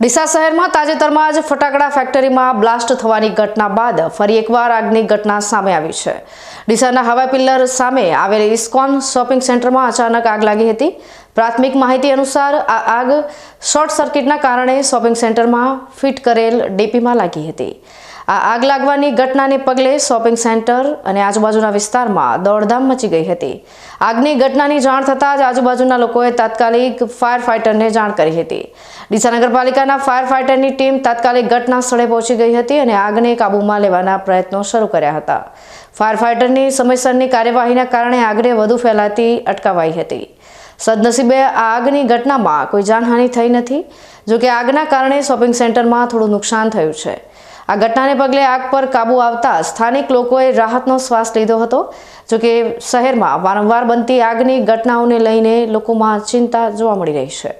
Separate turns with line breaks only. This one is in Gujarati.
ડીસા શહેરમાં તાજેતરમાં જ ફટાકડા ફેક્ટરીમાં બ્લાસ્ટ થવાની ઘટના બાદ ફરી એકવાર આગની ઘટના સામે આવી છે. ડીસાના હવા પિલ્લર સામે આવેલી ઇસ્કોન શોપિંગ સેન્ટરમાં અચાનક આગ લાગી હતી. પ્રાથમિક માહિતી અનુસાર આ આગ શોર્ટ સર્કિટના કારણે શોપિંગ સેન્ટરમાં ફિટ કરેલ ડીપીમાં લાગી હતી. આ આગ લાગવાની ઘટનાને પગલે શોપિંગ સેન્ટર અને આજુબાજુના વિસ્તારમાં દોડધામ મચી ગઈ હતી. આગની ઘટનાની જાણ થતાં જ આજુબાજુના લોકોએ તાત્કાલિક ફાયર ફાઇટરને જાણ કરી હતી. ડીસા નગરપાલિકાના ફાયર ફાઇટરની ટીમ તાત્કાલિક ઘટના સ્થળે પહોંચી ગઈ હતી અને આગને કાબૂમાં લેવાના પ્રયત્નો શરૂ કર્યા હતા. ફાયર ફાઇટરની સમયસરની કાર્યવાહીના કારણે આગને વધુ ફેલાતી અટકાવાઈ હતી. સદનસીબે આ આગની ઘટનામાં કોઈ જાનહાનિ થઈ નથી, જોકે આગના કારણે શોપિંગ સેન્ટરમાં થોડું નુકસાન થયું છે. આ ઘટનાને પગલે આગ પર કાબુ આવતા સ્થાનિક લોકોએ રાહતનો શ્વાસ લીધો હતો જોકે શહેરમાં વારંવાર બનતી આગની ઘટનાઓને લઈને લોકોમાં ચિંતા જોવા મળી રહી છે.